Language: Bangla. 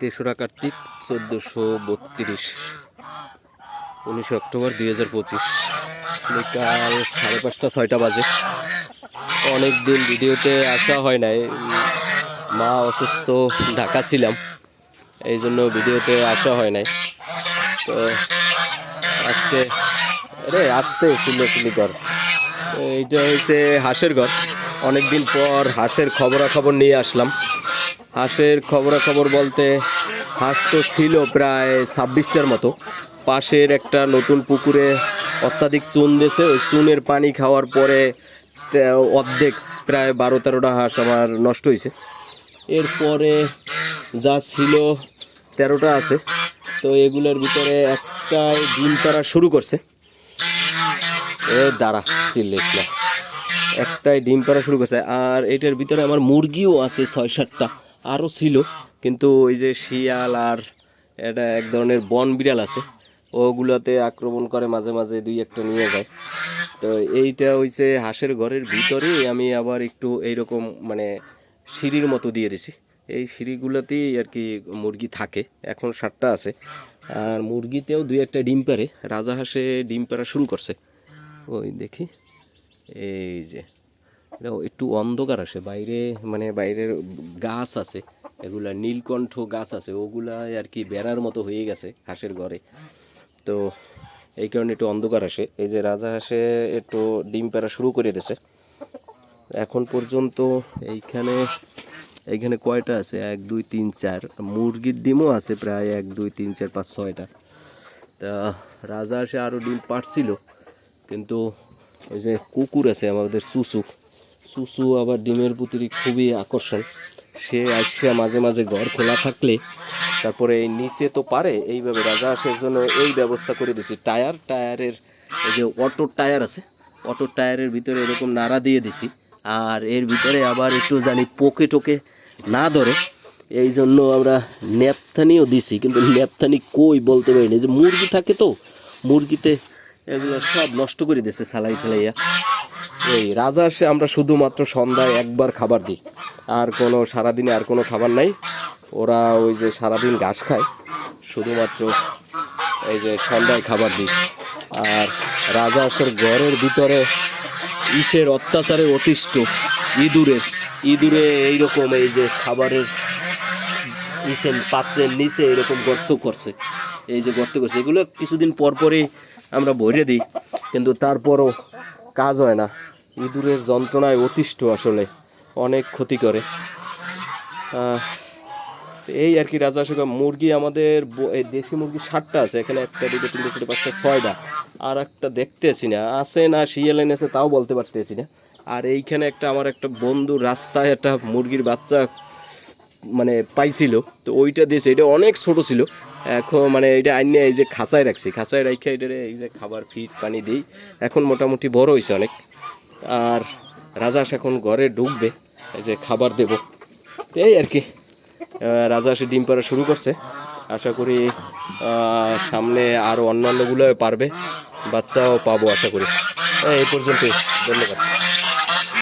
তেসরা কার্তিক চোদ্দোশো বত্রিশ। উনিশে অক্টোবর দুই হাজার পঁচিশ। বিকাল সাড়ে পাঁচটা, ছয়টা বাজে। অনেক দিন ভিডিওতে আসা হয় নাই। মা অসুস্থ, ঢাকা ছিলাম। এই জন্য ভিডিওতে আসা হয় নাই। তো আজকে রে আসতে চিল্লি ঘর এইটা হয়েছে হাঁসের ঘর। অনেক দিন পর হাঁসের খবরাখবর নিয়ে আসলাম। হাঁসের খবরাখবর বলতে হাঁস তো ছিল প্রায় ছাব্বিশটার মতো। পাশের একটা নতুন পুকুরে অত্যাধিক চুন দিয়েছে। ওই চুনের পানি খাওয়ার পরে অর্ধেক প্রায় বারো তেরোটা হাঁস আমার নষ্ট হয়েছে। এরপরে যা ছিল, তেরোটা আছে। তো এগুলোর ভিতরে একটাই ডিম পাড়া শুরু করছে। এ, দাঁড়া চিল্লিস না একটাই ডিম পাড়া শুরু করছে। আর এটার ভিতরে আমার মুরগিও আছে ছয় সাতটা আরও ছিল, কিন্তু ওই যে শিয়াল আর এটা এক ধরনের বন বিড়াল আছে, ওগুলোতে আক্রমণ করে মাঝে মাঝে দুই একটা নিয়ে যায়। তো এইটা হইছে হাঁসের ঘরের ভিতরেই আমি আবার একটু এইরকম মানে সিঁড়ির মতো দিয়ে দিছি। এই সিঁড়িগুলোতেই আর কি মুরগি থাকে, এখন সাতটা আছে। আর মুরগিতেও দুই একটা ডিম পারে, রাজা হাঁসে ডিম পাড়া শুরু করছে। ওই দেখি, এই যে। এটা একটু অন্ধকার আসে বাইরে মানে বাইরের গাছ আছে, এগুলা নীলকণ্ঠ গাছ আছে ওগুলা আর কি বেড়ার মতো হয়ে গেছে হাঁসের ঘরে। তো এই কারণে একটু অন্ধকার আসে এই যে রাজা হাঁসে একটু ডিম পেড়া শুরু করে দিয়েছে এখন পর্যন্ত এইখানে এইখানে কয়টা আছে? এক, দুই, তিন, চার। মুরগির ডিমও আছে প্রায় এক, দুই, তিন, চার, পাঁচ, ছয়টা। তা রাজা হাঁসে আরও ডিম পারছিল কিন্তু ওই যে কুকুর আছে আমাদের সুসু সুসু আবার ডিমের প্রতি খুবই আকর্ষণ। সে আসছে মাঝে মাঝে ঘর খোলা থাকলে, তারপরে নিচে তো পারে, এইভাবে রাজা আসার জন্য এই ব্যবস্থা করে দিছি। টায়ার, টায়ারের এই যে অটো টায়ার আছে, অটো টায়ারের ভিতরে এরকম নাড়া দিয়ে দিছি। আর এর ভিতরে আবার একটু জানি পোকে টোকে না ধরে এই জন্য আমরা নেপথানিও দিছি, কিন্তু নেপথানি কই বলতে পারি না। যে মুরগি থাকে তো, মুরগিতে এগুলো সব নষ্ট করে দিয়েছে সালাই ঠালাইয়া। এই রাজা আসে আমরা শুধুমাত্র সন্ধ্যায় একবার খাবার দিই। আর কোনো সারাদিনে আর কোনো খাবার নাই। ওরা ওই যে সারাদিন ঘাস খায়। শুধুমাত্র এই যে সন্ধ্যায় খাবার দিই। আর রাজা আসের ঘরের ভিতরে ইসের অত্যাচারে অতিষ্ঠ ইঁদুরের। ইঁদুরে এইরকম এই যে খাবারের ইসের পাত্রের নিচে এরকম গর্ত করছে। এই যে গর্ত করছে। এগুলো কিছুদিন পর পরই আমরা ভরে দিই। কিন্তু তারপরও কাজ হয় না। ইঁদুরের যন্ত্রণায় অতিষ্ঠ আসলে, অনেক ক্ষতি করে। এই আর কি রাজা শেখা মুরগি আমাদের এই দেশি মুরগি ষাটটা আছে, এখানে একটা দুটো তিনটে, চারটে, পাঁচটা, ছয়টা। আর একটা দেখতেছি না, আছে না, শিয়াল এনেছে, তাও বলতে পারতেছি না। আর এইখানে একটা আমার একটা বন্ধু রাস্তায় একটা মুরগির বাচ্চা মানে পাইছিল, তো ওইটা দিয়েছে, এটা অনেক ছোট ছিল। এখন মানে এটা আইনে এই যে খাঁচায় রাখছি, খাঁচায় রাখে এটারে এই যে খাবার ফিট পানি দিই। এখন মোটামুটি বড় হয়েছে অনেক। আর রাজাস এখন ঘরে ঢুকবে, এই যে খাবার দেব। এই আর কি রাজাস ডিম পাড়া শুরু করছে। আশা করি সামনে আরও অন্যান্যগুলো পারবে। বাচ্চাও পাবো আশা করি। এই পর্যন্তই, ধন্যবাদ।